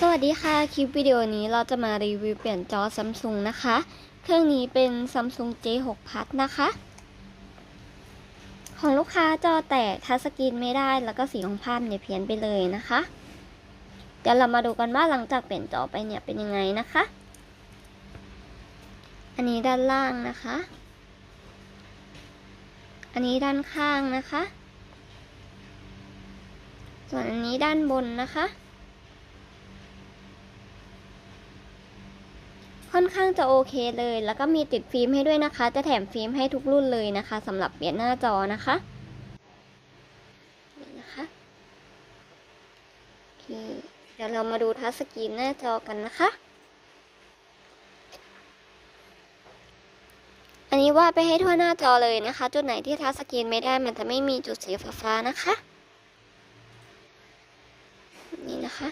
สวัสดีค่ะ คลิปวิดีโอนี้เราจะมารีวิวเปลี่ยนจอ Samsung นะคะ เครื่องนี้เป็น Samsung J6 Plus นะคะ ของลูกค้าจอแตกทัชสกรีนไม่ได้แล้วก็สีของภาพเนี่ยเพี้ยนไปเลยนะคะ เดี๋ยวเรามาดูกันว่าหลังจากเปลี่ยนจอไปเนี่ยเป็นยังไงนะคะ อันนี้ด้านล่างนะคะ อันนี้ด้านข้างนะคะ ส่วนอันนี้ด้านบนนะคะ ค่อนข้างจะโอเคเลย แล้วก็มีติดฟิล์มให้ด้วยนะคะ จะแถมฟิล์มให้ทุกรุ่นเลยนะคะสำหรับเปลี่ยนหน้าจอนะคะนี่นะคะโอเคเดี๋ยวเรามาดูทัชสกรีนหน้าจอกันนะคะ อันนี้วาดไปให้ทั่วหน้าจอเลยนะคะ จุดไหนที่ทัชสกรีนไม่ได้มันจะไม่มีจุดสีฟ้าๆนะคะ นี่นะคะ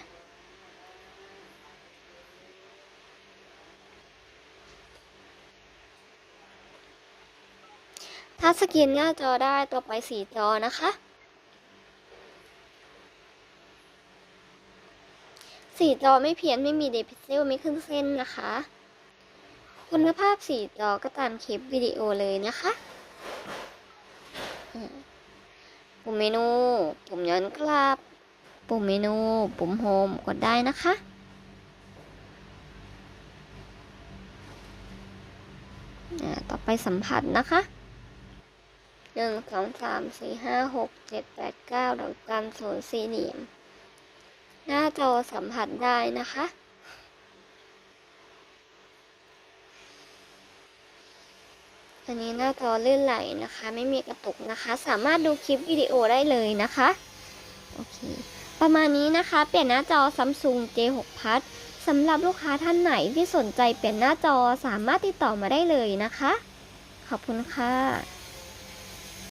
ทัชสกรีนหน้าจอได้ต่อไปสีจอนะคะ สีจอไม่เพี้ยนไม่มีเดพิเซลไม่ขึ้นเส้นนะคะ คุณภาพสีจอก็ตามคลิปวิดีโอเลยนะคะปุ่มเมนู ปุ่มย้อนกลับ ปุ่มเมนู ปุ่มโฮมกดได้นะคะอ่าต่อไปสัมผัสนะคะ หนึ่งสองสามสี่ห้าหกเจ็ดแปดเก้าดอกจันศูนย์สี่เหลี่ยม หน้าจอสัมผัสได้นะคะ อันนี้หน้าจอลื่นไหลนะคะ ไม่มีกระตุกนะคะ สามารถดูคลิปวิดีโอได้เลยนะคะ โอเค ประมาณนี้นะคะ เปลี่ยนหน้าจอ Samsung J6 Plus สำหรับลูกค้าท่านไหนที่สนใจเปลี่ยนหน้าจอสามารถติดต่อมาได้เลยนะคะ ขอบคุณค่ะ